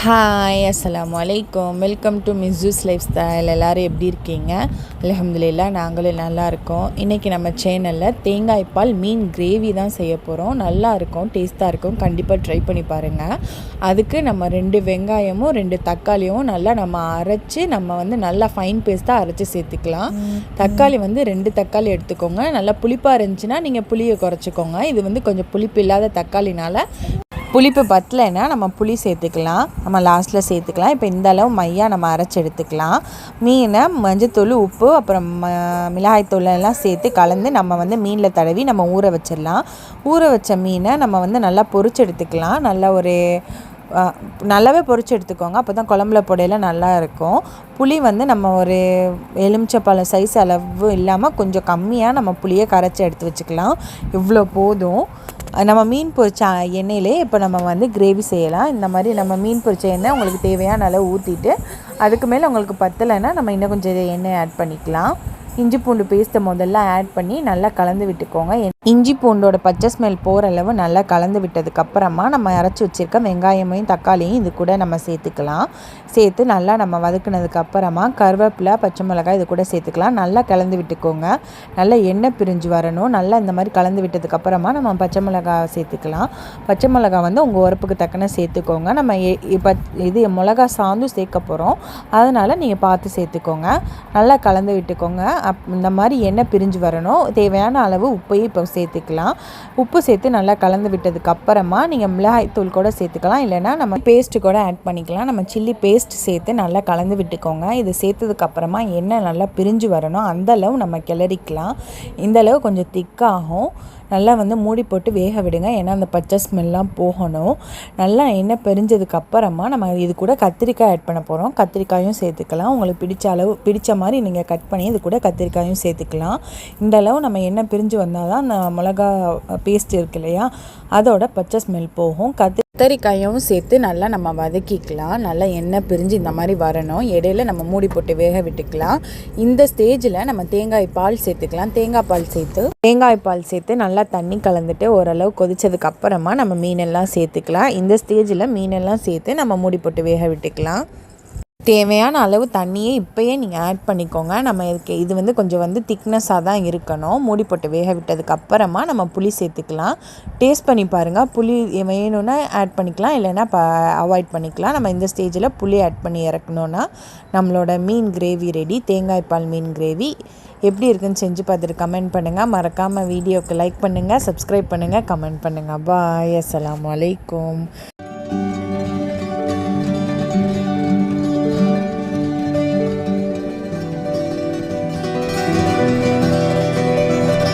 Hi அஸ்ஸலாமு அலைக்கும் welcome to missus life style எல்லோரும் எப்படி இருக்கீங்க? அலமதுல்லா நாங்களும் நல்லா இருக்கோம். இன்றைக்கி நம்ம சேனலில் தேங்காய் பால் மீன் கிரேவி தான் செய்ய போகிறோம் நல்லா இருக்கும் டேஸ்ட்டாக இருக்கும். கண்டிப்பாக ட்ரை பண்ணி பாருங்கள் அதுக்கு நம்ம ரெண்டு வெங்காயமும் ரெண்டு தக்காளியும் நல்லா நம்ம அரைச்சி நம்ம வந்து நல்லா ஃபைன் பேஸ்ட்டாக அரைச்சி சேர்த்துக்கலாம். தக்காளி வந்து ரெண்டு தக்காளி எடுத்துக்கோங்க. நல்லா புளிப்பாக இருந்துச்சுன்னா நீங்கள் புளியை குறைச்சிக்கோங்க. இது வந்து கொஞ்சம் புளிப்பு இல்லாத தக்காளினால் புளிப்பு பத்தலைன்னா நம்ம புளி சேர்த்துக்கலாம். நம்ம லாஸ்ட்டில் சேர்த்துக்கலாம். இப்போ இந்த அளவு மையாக நம்ம அரைச்சி எடுத்துக்கலாம். மீனை மஞ்சத்தூள் உப்பு அப்புறம் ம மிளகாய்த்தூள் எல்லாம் சேர்த்து கலந்து நம்ம வந்து மீனில் தடவி நம்ம ஊற வச்சிடலாம். ஊற வச்ச மீனை நம்ம வந்து நல்லா பொரிச்சு எடுத்துக்கலாம். நல்லா ஒரு நல்லாவே பொறிச்சு எடுத்துக்கோங்க. அப்போ தான் குழம்புல புடையில நல்லா இருக்கும். புளி வந்து நம்ம ஒரு எலுமிச்சப்பழம் சைஸ் அளவு இல்லாமல் கொஞ்சம் கம்மியாக நம்ம புளியை கரைச்சி எடுத்து வச்சுக்கலாம். இவ்வளோ போதும். நம்ம மீன் பொரிச்ச எண்ணெயிலே இப்போ நம்ம வந்து கிரேவி செய்யலாம். இந்த மாதிரி நம்ம மீன் பொரிச்ச எண்ணெய் உங்களுக்கு தேவையான அளவு ஊற்றிட்டு அதுக்கு மேலே உங்களுக்கு பத்தலைன்னா நம்ம இன்னும் கொஞ்சம் எண்ணெய் ஆட் பண்ணிக்கலாம். இஞ்சி பூண்டு பேஸ்ட்டை முதல்ல ஆட் பண்ணி நல்லா கலந்து விட்டுக்கோங்க. இஞ்சி பூண்டோட பச்சை ஸ்மெல் போகிற அளவு நல்லா கலந்து விட்டதுக்கப்புறமா நம்ம அரைச்சி வச்சுருக்க வெங்காயமையும் தக்காளியும் இது கூட நம்ம சேர்த்துக்கலாம். சேர்த்து நல்லா நம்ம வதக்குனதுக்கப்புறமா கருவேப்பிலை பச்சை மிளகாய் இது கூட சேர்த்துக்கலாம். நல்லா கலந்து விட்டுக்கோங்க. நல்லா எண்ணெய் பிரிஞ்சு வரணும். நல்லா இந்த மாதிரி கலந்து விட்டதுக்கப்புறமா நம்ம பச்சை மிளகாய் சேர்த்துக்கலாம். பச்சை மிளகாய் வந்து உங்கள் உரப்புக்கு தக்கன சேர்த்துக்கோங்க. நம்ம இது மிளகா சாந்தும் சேர்க்க போகிறோம் அதனால் நீங்கள் பார்த்து சேர்த்துக்கோங்க. நல்லா கலந்து விட்டுக்கோங்க. அப் இந்த மாதிரி எண்ணெய் பிரிஞ்சு வரணும். தேவையான அளவு உப்பையும் இப்போ சேர்த்துக்கலாம். உப்பு சேர்த்து நல்லா கலந்து விட்டதுக்கு அப்புறமா நீங்கள் மிளகாய் தூள் கூட சேர்த்துக்கலாம். இல்லைனா நம்ம பேஸ்ட்டு கூட ஆட் பண்ணிக்கலாம். நம்ம சில்லி பேஸ்ட் சேர்த்து நல்லா கலந்து விட்டுக்கோங்க. இது சேர்த்ததுக்கு அப்புறமா எண்ணெய் நல்லா பிரிஞ்சு வரணும். அந்தளவு நம்ம கிளறிக்கலாம். இந்தளவு கொஞ்சம் திக்காகும். நல்லா வந்து மூடி போட்டு வேக விடுங்க. ஏன்னா அந்த பச்சை ஸ்மெல்லாம் போகணும். நல்லா எண்ணெய் பெரிஞ்சதுக்கு அப்புறமா நம்ம இது கூட கத்திரிக்காய் ஆட் பண்ண போகிறோம் கத்திரிக்காயும் சேர்த்துக்கலாம். உங்களுக்கு பிடிச்ச அளவு பிடிச்ச மாதிரி நீங்கள் கட் பண்ணி இது கூட கத்திரிக்காயும் சேர்த்துக்கலாம். இந்த அளவு நம்ம எண்ணெய் பிரிஞ்சு வந்தால் தான் அந்த மிளகா பேஸ்ட் இருக்கு இல்லையா? அதோட பச்சை ஸ்மெல் போகும். கத்திரி கத்தரிக்காயும் சேர்த்து நல்லா நம்ம வதக்கிக்கலாம். நல்லா எண்ணெய் பிரிஞ்சு இந்த மாதிரி வரணும். இடையில நம்ம மூடி போட்டு வேக விட்டுக்கலாம். இந்த ஸ்டேஜில் நம்ம தேங்காய் பால் சேர்த்துக்கலாம். தேங்காய் பால் சேர்த்து தேங்காய் பால் சேர்த்து நல்லா தண்ணி கலந்துட்டு ஓரளவு கொதிச்சதுக்கு அப்புறமா நம்ம மீனெல்லாம் சேர்த்துக்கலாம். இந்த ஸ்டேஜில் மீனெல்லாம் சேர்த்து நம்ம மூடி போட்டு வேக விட்டுக்கலாம். தேவையான அளவு தண்ணியே இப்போயே நீங்கள் ஆட் பண்ணிக்கோங்க. நம்ம இதுக்கு இது வந்து கொஞ்சம் வந்து திக்னஸாக தான் இருக்கணும். மூடி போட்டு வேக விட்டதுக்கு அப்புறமா நம்ம புளி சேர்த்துக்கலாம். டேஸ்ட் பண்ணி பாருங்கள் புளி வேணும்னா ஆட் பண்ணிக்கலாம். இல்லைன்னா ப அவாய்ட் பண்ணிக்கலாம். நம்ம இந்த ஸ்டேஜில் புளி ஆட் பண்ணி இறக்கணுன்னா நம்மளோட மீன் கிரேவி ரெடி தேங்காய் பால் மீன் கிரேவி எப்படி இருக்குன்னு செஞ்சு பார்த்துட்டு கமெண்ட் பண்ணுங்கள் மறக்காமல் வீடியோவுக்கு லைக் பண்ணுங்கள் சப்ஸ்கிரைப் பண்ணுங்கள் கமெண்ட் பண்ணுங்கள் பாய் அஸ்லாம் வலைக்கம்